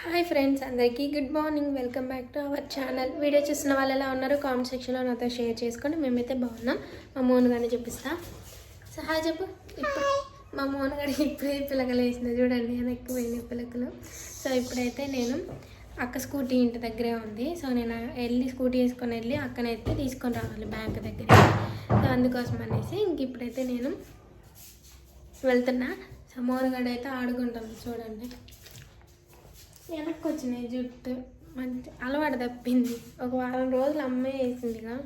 Hi friends అందరికీ good morning. Welcome back to our channel. Video చూసిన వాళ్ళు ఎలా ఉన్నారు కామెంట్ సెక్షన్లో నాతో షేర్ చేసుకోండి. మేమైతే బాగున్నాం. మా మోహన్ గారిని చూపిస్తా. సో హాయ్ చెప్పు. ఇప్పుడు మా మోహన్ గారి ఇప్పుడే పిలకలు వేసిన చూడండి అని ఎక్కువైన పిలకలు. సో ఇప్పుడైతే నేను అక్క స్కూటీ ఇంటి దగ్గరే ఉంది. సో నేను వెళ్ళి స్కూటీ వేసుకొని వెళ్ళి అక్కనైతే తీసుకొని రావాలి బ్యాంక్ దగ్గర. సో అందుకోసం అనేసి ఇంక ఇప్పుడైతే నేను వెళ్తున్నా. సో మోహన్ గారు అయితే ఆడుకుంటాను చూడండి. వెనక్కి వచ్చినాయి జుట్టు. మంచి అలవాటు తప్పింది. ఒక వారం రోజులు అమ్మే వేసిందిగా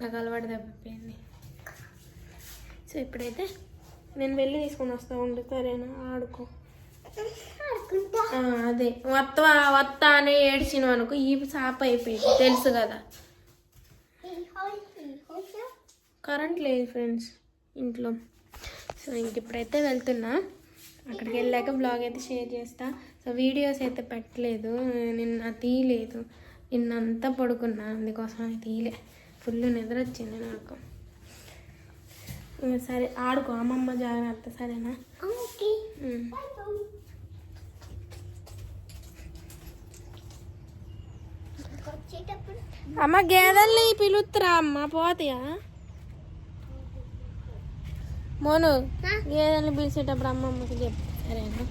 నాకు అలవాటు తప్పిపోయింది సో ఇప్పుడైతే నేను వెళ్ళి తీసుకొని వస్తా ఉండు. సరేనా? ఆడుకో. అదే. వత్త వత్త అనే ఏడ్చిన అనుకో ఈ సాప అయిపోయింది. తెలుసు కదా. కరెంట్ లేదు ఫ్రెండ్స్ ఇంట్లో. సో ఇంక ఇప్పుడైతే వెళ్తున్నా. అక్కడికి వెళ్ళాక బ్లాగ్ అయితే షేర్ చేస్తా. సో వీడియోస్ అయితే పెట్టలేదు. నిన్న తీయలేదు. నిన్నంతా పడుకున్నా. అందుకోసం అది తీయలే. ఫుల్ నిద్ర వచ్చింది నాకు. సరే ఆడుకో. అమ్మమ్మ జాగ్రత్త సరేనా. అమ్మ గేదెల్ని పిలుస్తురా అమ్మ. పోతాయా? మోను గేదెల్ని పిలిచేటప్పుడు అమ్మమ్మకి చెప్పు. సరేనా?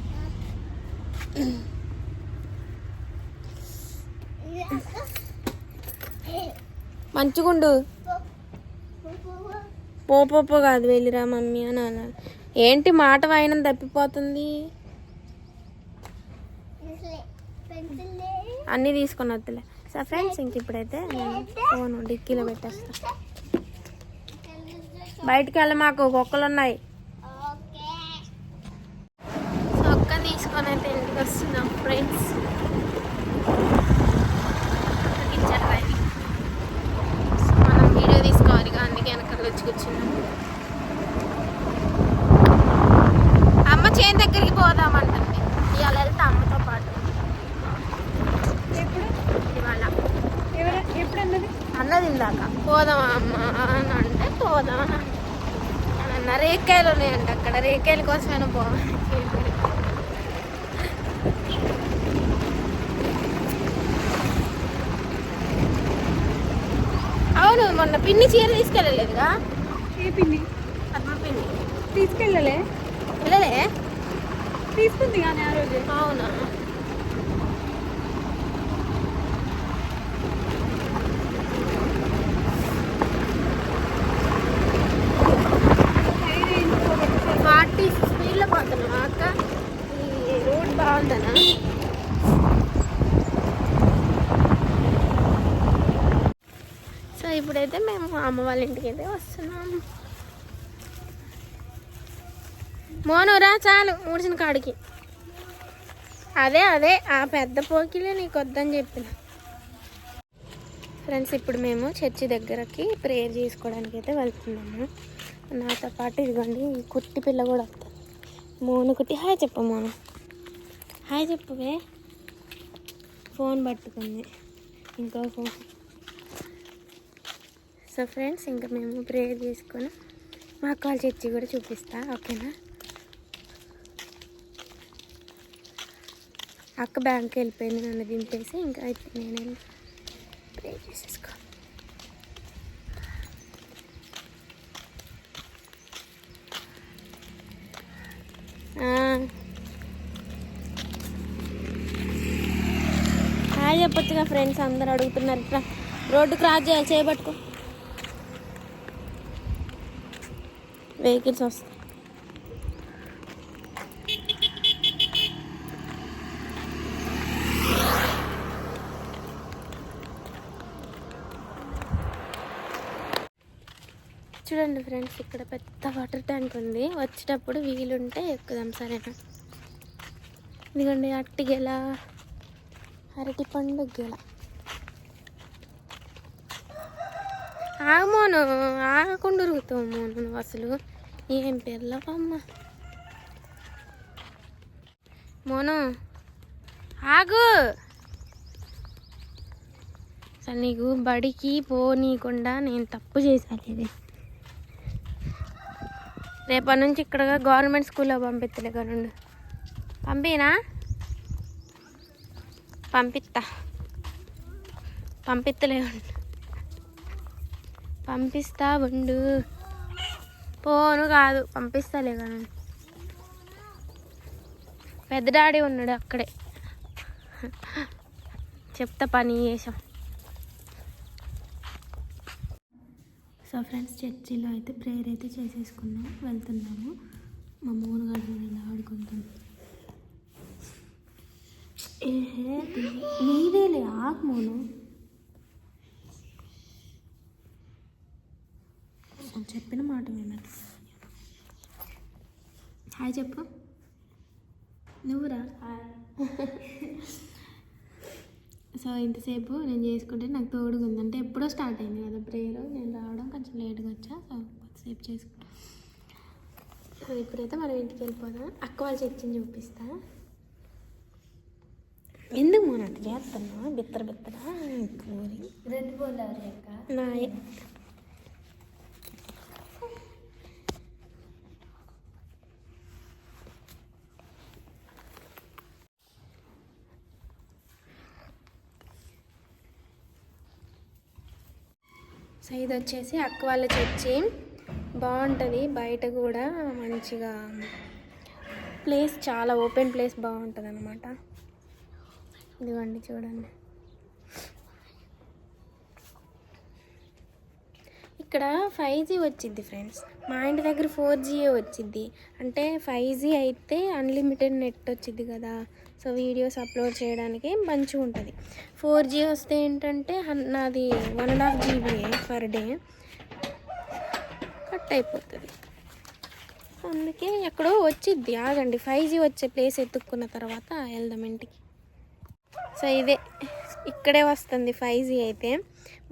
మంచిగుండు. పోపోపో కాదు వెళ్ళిరా మమ్మీ అని అన్నాడు ఏంటి మాట వాయినం తప్పిపోతుంది? అన్నీ తీసుకొని వద్దులే. సో ఫ్రెండ్స్ ఇంక ఇప్పుడైతే నేను ఫోన్ డిక్కీలో పెట్టేస్తా. బయటికి వెళ్ళ మాకు కుక్కలు ఉన్నాయి సో ఒక్క తీసుకొని అయితే ఇంటికి వస్తున్నాం ఫ్రెండ్స్ మనం వీడియో తీసుకోవాలి అందుకే వెనకాల వచ్చి కూర్చున్నాం. అమ్మ చేను దగ్గరికి పోదామంటుంది. ఇవాళ వెళ్తా అమ్మతో పాటు. ఇవాళ. అన్నది ఇందాక. పోదామా అమ్మ అని అంటే పోదాం అని అన్న రేకాయలు ఉన్నాయంట అక్కడ. రేకాయల కోసమైనా పోవాలి అవును మొన్న పిన్ని చీర తీసుకెళ్ళలేదుగా? ఏ పిన్ని? పిన్ని. తీసుకెళ్ళలే. వెళ్ళలే? తీసుకుంది కానీ ఆ రోజు. అవునా ఫార్టీ స్పీడ్లో పోతున్నా అక్క ఈ రోడ్ బాగుందనా అయితే మేము అమ్మ వాళ్ళ ఇంటికి అయితే వస్తున్నాం మోనురా చాలు ఊడిసిన కాడికి. అదే అదే ఆ పెద్ద పోకిలే నీకు వద్దని చెప్పిన. ఫ్రెండ్స్ ఇప్పుడు మేము చర్చి దగ్గరకి ప్రేయర్ చేసుకోవడానికి అయితే వెళ్తున్నాము. నాతో పాటు ఇదిగోండి ఈ కుట్టి పిల్ల కూడా వస్తుంది. మోను కుట్టి హాయ్ చెప్పు మోను. హాయ్ చెప్పువే ఫోన్ పట్టుకుంది. ఇంకో ఫోన్. సో ఫ్రెండ్స్ ఇంకా మేము ప్రేయర్ చేసుకొని మా అక్క చర్చి కూడా చూపిస్తా ఓకేనా? అక్క బ్యాంక్ వెళ్ళిపోయింది నన్ను దింపేసి ఇంకా అయితే నేను ప్రే చేసేసుకో. హాయ్ చెప్పొచ్చుగా ఫ్రెండ్స్ అందరు అడుగుతున్నారు. ఇట్లా రోడ్డు క్రాస్ చేయాలి చేపట్టుకో వెహికల్స్ వస్తాయి. చూడండి ఫ్రెండ్స్ ఇక్కడ పెద్ద వాటర్ ట్యాంక్ ఉంది. వచ్చేటప్పుడు వీలుంటే ఎక్కుదాం సరేనా? ఇదిగోండి అట్టి గెల అరటి పండు గెల. ఆగమోను ఆగకుండా ఉరుగుతావు మోను నువ్వు అసలు. ఏం పిల్లవమ్మ మోను ఆగు. అసలు నీకు బడికి పోనీయకుండా నేను తప్పు చేశాను ఇది. రేపటి నుంచి ఇక్కడ గవర్నమెంట్ స్కూల్లో పంపిస్తలే కనుండు పంపినా? పంపిస్తా పంపిస్తలే ఉండు పంపిస్తా ఉండు. పోను కాదు పంపిస్తాలే కానీ. పెద్ద డాడీ ఉన్నాడు అక్కడే. చెప్తా పని చేసాం సో ఫ్రెండ్స్ చర్చిలో అయితే ప్రేయర్ అయితే చేసేసుకున్నాం. వెళ్తున్నాము. మా మూడు గారు ఇలా ఆడుకుంటాం ఏహే నీదేలే ఆకు మోను. చెప్పిన మాట విన్నట్టు హాయ్ చెప్పు. నువ్వురా? సో ఇంతసేపు నేను చేసుకుంటే నాకు తోడుగా ఉంది. అంటే ఎప్పుడో స్టార్ట్ అయింది కదా ప్రేయర్ నేను రావడం కొంచెం లేట్గా వచ్చా సో కొంతసేపు చేసుకుంటా. సో ఇప్పుడైతే మనం ఇంటికి వెళ్ళిపోదాం. అక్క వాళ్ళ చర్చిని చూపిస్తా. ఎందుకు మన అట్లా చేస్తున్నా బిత్తర? బిత్తర రెండు బోర్లు ఎవరు లెక్క నాయే. సో ఇది వచ్చేసి అక్క వాళ్ళ చర్చి. బాగుంటుంది బయట కూడా మంచిగా ప్లేస్ చాలా ఓపెన్ ప్లేస్ బాగుంటుంది అనమాట ఇదిగోండి చూడండి. ఇక్కడ ఫైవ్ జీ వచ్చింది ఫ్రెండ్స్. మా ఇంటి దగ్గర ఫోర్ జీయే వచ్చింది. అంటే ఫైవ్ జీ అయితే అన్లిమిటెడ్ నెట్ వచ్చింది కదా. సో వీడియోస్ అప్లోడ్ చేయడానికి మంచిగా ఉంటుంది. ఫోర్ జీ వస్తే ఏంటంటే నాది one and half GB per day. Cut అయిపోతుంది. అందుకే ఎక్కడో వచ్చిద్ది ఆగండి ఫైవ్ జీ వచ్చే ప్లేస్ ఎత్తుక్కున్న తర్వాత వెళ్దాం ఇంటికి. సో ఇదే ఇక్కడే వస్తుంది ఫైవ్ జీ అయితే.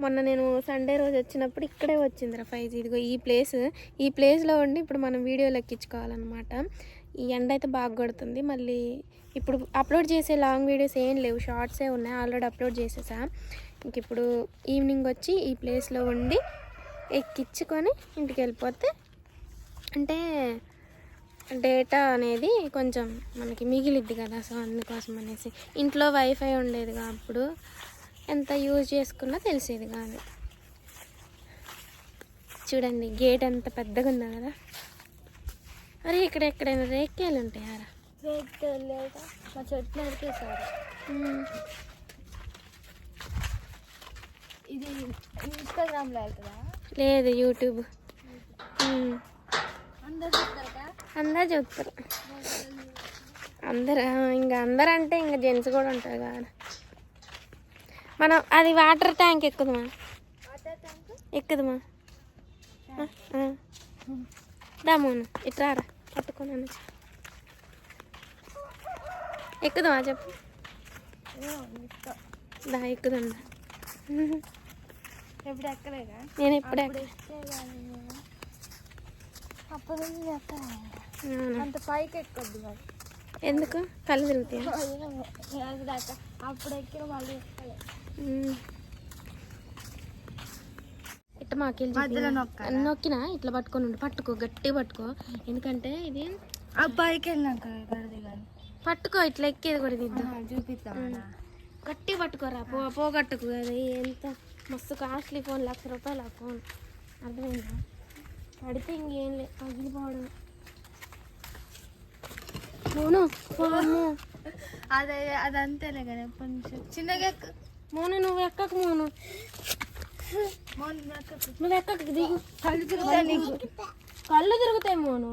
మొన్న నేను సండే రోజు వచ్చినప్పుడు ఇక్కడే వచ్చిందిరా ఫైవ్ జీ ఇదిగో ఈ ప్లేస్ ఈ ప్లేస్లో ఉండి ఇప్పుడు మనం వీడియో లెక్కించుకోవాలన్నమాట. ఈ ఎండ అయితే బాగా కొడుతుంది. మళ్ళీ ఇప్పుడు అప్లోడ్ చేసే లాంగ్ వీడియోస్ ఏం లేవు. షార్ట్సే ఉన్నాయి. ఆల్రెడీ అప్లోడ్ చేసేసా. ఇంక ఇప్పుడు ఈవినింగ్ వచ్చి ఈ ప్లేస్లో ఉండి ఎక్కించుకొని ఇంటికి వెళ్ళిపోతే అంటే డేటా అనేది కొంచెం మనకి మిగిలిద్ది కదా. సో అందుకోసం అనేసి ఇంట్లో వైఫై ఉండేది అప్పుడు. ఎంత యూజ్ చేసుకున్నా తెలిసేది కాదు. చూడండి గేట్ ఎంత పెద్దగా ఉందా కదా? అరే ఇక్కడ ఎక్కడైనా రేక్కాయలు ఉంటాయారా లేదా మా చెట్టు నరికేశారు ఇది ఇన్స్టాగ్రామ్లో వెళ్తుందా? లేదు యూట్యూబ్. అందరు చూస్తారా అందరు ఇంకా అందరు అంటే ఇంకా జెంట్స్ కూడా ఉంటారు కదా. మనం అది వాటర్ ట్యాంక్ ఎక్కుదమా? ఎక్కుదమా? రామోను ఇట్రారా పట్టుకొని అనొచ్చు ఎక్కుదమా చెప్పు? దా ఎక్కుదందా ఎప్పుడు ఎక్కలేదా నేను ఎప్పుడే అప్పుడు. అంత పైకి ఎక్కొద్దు మరి. ఎందుకు? కళ్ళు తిరుగుతాయి? అప్పుడు ఎక్కిన మళ్ళీ ఇట్ట మాకెళ్ళి? నొక్కినా ఇట్లా పట్టుకొని ఉండు. పట్టుకో గట్టిగా పట్టుకో. ఎందుకంటే ఇది పైకి వెళ్ళినాక పట్టుకో ఇట్లా ఎక్కేది కూడా దిద్దు చూపిస్తామన్నా గట్టిగా పట్టుకోరా పో పోగట్టుకు అది ఎంత మస్తు కాస్ట్లీ ఫోన్ లక్ష రూపాయలు ఆ ఫోన్. అర్థమైందా? పడితే ఇంకేం లేదు పగిలిపోవడం. మోను అదే అది అంతేలే కానీ ఎప్పటి నుంచి చిన్నగా మోను నువ్వు ఎక్కకు మోను. నువ్వు ఎక్కకు దిగు. కళ్ళు తిరుగుతాయి కళ్ళు తిరుగుతాయి మోను.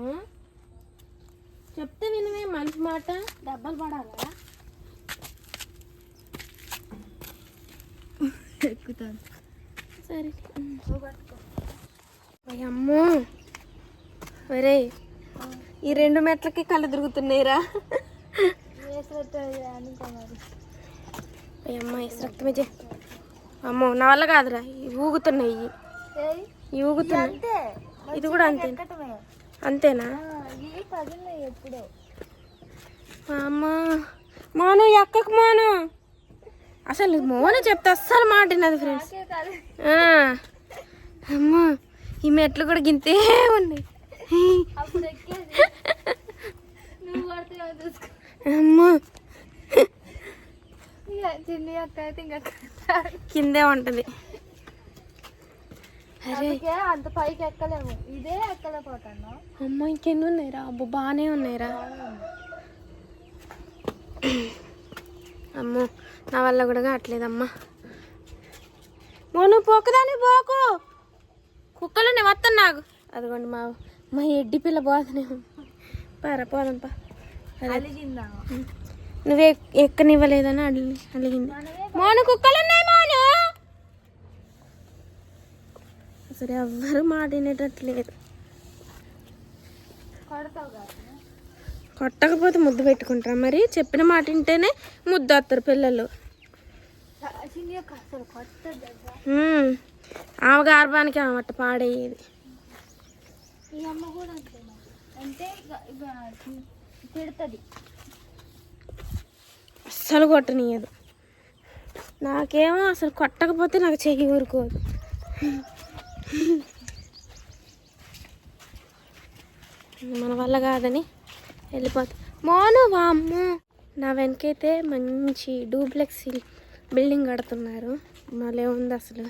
చెప్తే వినవే మనిషి మాట. దెబ్బలు పడాలా? ఎక్కుతాను. సరే. అమ్మో. ఒరే ఈ రెండు మెట్లకి కళ్ళు తిరుగుతున్నాయిరా. అమ్మ రక్తమే చే అమ్మో నా వల్ల కాదురా. ఇవి. ఊగుతున్నాయి. ఇవి. ఊగుతున్నాయి ఇది కూడా అంతే అంతేనా? అమ్మ మోను ఎక్కకు మోను. అసలు మోను చెప్తే అస్సలు మాట వినదు ఫ్రెండ్స్ అమ్మో ఈ మెట్లు కూడా గింతే ఉన్నాయి. అమ్మో చిన్ని అక్క అయితే ఇంకా కిందే ఉంటుంది. అరే. అందుకే అంత పైకి ఎక్కలేము. ఇదే ఎక్కలేకపోతాను. అమ్మ ఇంకెన్ని ఉన్నాయిరా? అబ్బో బాగానే ఉన్నాయిరా. అమ్మో నా వల్ల కూడా కావట్లేదమ్మా. నువ్వు పోకుదాని పోకు. కుక్కలు నేను వస్తాను నాకు. అదిగోండి మా మా ఎడ్డి పిల్ల పోతనే పారా పోదాం పా. అదే అలిగిందా? నువ్వే ఎక్కనివ్వలేదని అడిగి అడిగింది. మోను కుక్కలు ఉన్నాయి మోను! అసలు ఎవ్వరు మాటినేటట్లేదు కొట్టకపోతే ముద్దు పెట్టుకుంటారా మరి? చెప్పిన మాట వింటేనే ముద్దు వస్తారు పిల్లలు. ఆమె గర్భానికి ఆమె పాడయ్యేది. పాడేది ఈ అమ్మ కూడా అంటే తిడుతుంది. అస్సలు కొట్టనీయదు. నాకేమో అసలు కొట్టకపోతే నాకు చెయ్యి ఊరుకోదు. మన వల్ల కాదని వెళ్ళిపోతా. మోను వామ్ము నా వెనకైతే మంచి డూప్లెక్స్ బిల్డింగ్ కడుతున్నారు. మళ్ళీ ఉంది అసలు.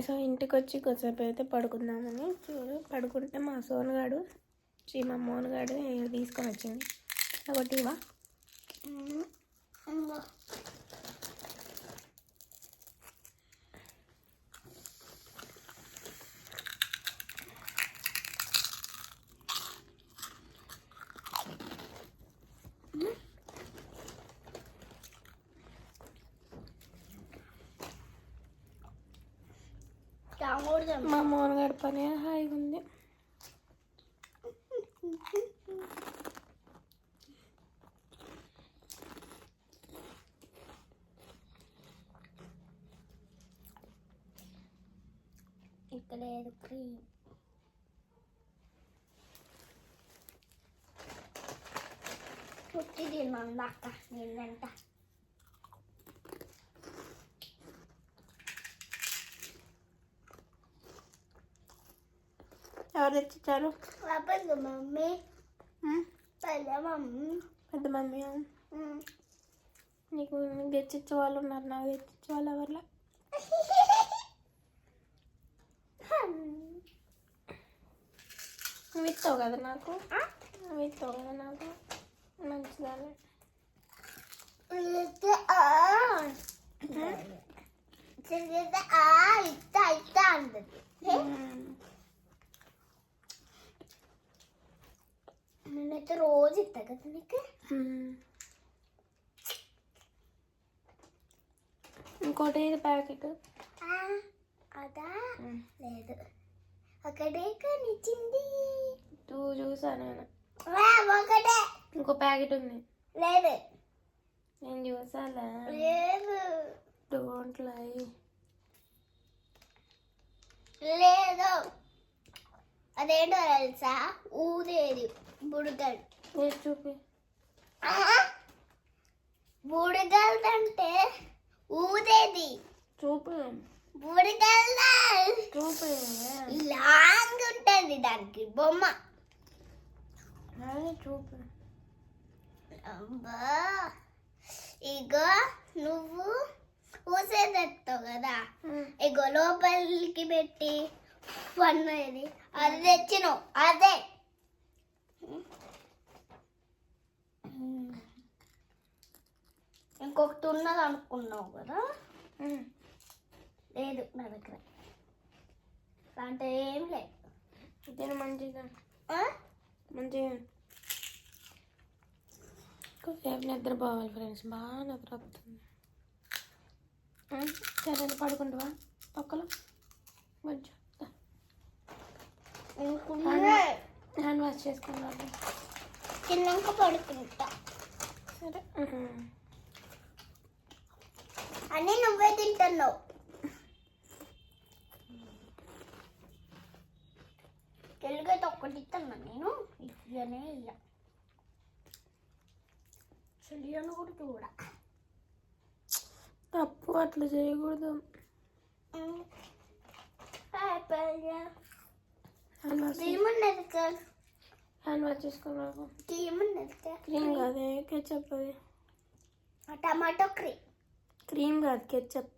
సో ఇంటికి వచ్చి కొద్దిసేపు అయితే పడుకుందామని చూడు. పడుకుంటే మా సోనగాడు శ్రీ మా మోనగాడు తీసుకొని వచ్చింది. ఒకటివా మా మోనగాడు పని హాయిగా ఉంది ఇక్కడ క్రీమ్ పుట్టి తిన్నాక నిన్నంట ఎవరు తెచ్చిచ్చారు పెద్ద మమ్మీ పెద్ద మమ్మీ పెద్ద మమ్మీ నీకు నీకు తెచ్చిచ్చే వాళ్ళు ఉన్నారు నాకు తెచ్చిచ్చే వాళ్ళు ఎవరిలా నువ్వు ఇస్తావు కదా నాకు? నువ్వు ఇస్తావు కదా నాకు? మంచిదాన్ని. ఇస్తా ఇస్తా అంటది నేనైతే రోజు ఇస్తా కదా నీకు? ఇంకోటి ఇది ప్యాకెట్. అదా? లేదు. ఒకటే కనిచ్చింది టూ చూసా నేను. ఒకటే. ఇంకో ప్యాకెట్ ఉంది. లేదు. నేను చూసాలే? లేదు. డోంట్ లై లేదు. అదేంటో తెలుసా? ఊదేది బుడగలు. నేను చూపి? బుడగలదంటే ఊదేది చూపి బుడగలదా చూపి. లాంగ్ ఉంటుంది దానికి బొమ్మ. చూపి. అబ్బా ఇగో నువ్వు ఊసేదెత్తావు కదా. ఇగో లోపలికి పెట్టి పన్నది. అది తెచ్చినావు. అదే. ఇంకొకటి ఉన్నది అనుకున్నావు కదా లేదు నా దగ్గర. అంటే ఏం లేదు. ఇది మంచిగా? మంచిగా. కొద్దిసేపు నిద్ర పోవాలి ఫ్రెండ్స్ బాగా నిద్ర వస్తుంది. సరే పడుకుంటావా పక్కలో కొంచెం హ్యాండ్ వాష్ చేసుకున్నాను తిన్నాక పడుకుంటా. సరే. ఉహుం. అని నువ్వే తింటున్నావు. తెలుగైతే ఒక్కటి ఇస్తాను నేను. ఇయ్యనే ఇయ్య. చెల్లియను కూడా. చూడ తప్పు అట్లా చేయకూడదు. హ్యాండ్ వాష్ క్రీమ్ కాదే కెచ్చప్ అది. Tomato cream. క్రీమ్ కాదు కెచ్చప్